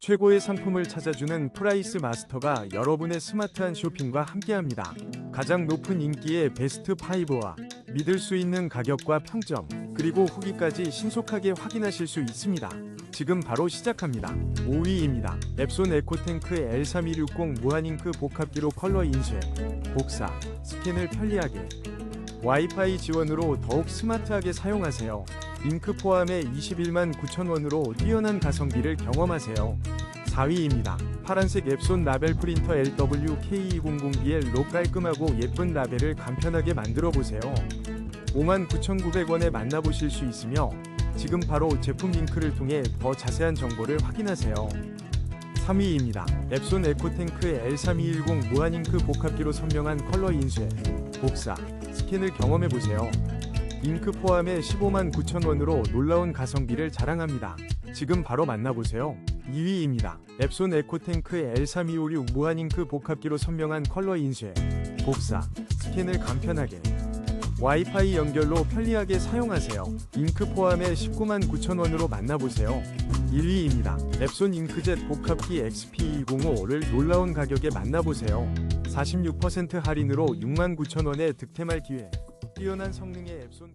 최고의 상품을 찾아주는 프라이스 마스터가 여러분의 스마트한 쇼핑과 함께합니다. 가장 높은 인기의 베스트 5와 믿을 수 있는 가격과 평점, 그리고 후기까지 신속하게 확인하실 수 있습니다. 지금 바로 시작합니다. 5위입니다. 앱손 에코탱크 L3260 무한잉크 복합기로 컬러 인쇄, 복사, 스캔을 편리하게 와이파이 지원으로 더욱 스마트하게 사용하세요. 잉크 포함해 21만 9천원으로 뛰어난 가성비를 경험하세요. 4위입니다. 파란색 앱손 라벨 프린터 LWK200BL로 깔끔하고 예쁜 라벨을 간편하게 만들어 보세요. 59,900원에 만나보실 수 있으며 지금 바로 제품 링크를 통해 더 자세한 정보를 확인하세요. 3위입니다. 앱손 에코탱크 L3210 무한잉크 복합기로 선명한 컬러 인쇄, 복사, 스캔을 경험해보세요. 잉크 포함해 15만 9천원으로 놀라운 가성비를 자랑합니다. 지금 바로 만나보세요. 2위입니다. 앱손 에코탱크 L3256 무한잉크 복합기로 선명한 컬러 인쇄, 복사, 스캔을 간편하게 와이파이 연결로 편리하게 사용하세요. 잉크 포함해 19만 9천원으로 만나보세요. 1위입니다. 앱손 잉크젯 복합기 XP205를 놀라운 가격에 만나보세요. 46% 할인으로 6만 9천원에 득템할 기회. 뛰어난 성능의 앱손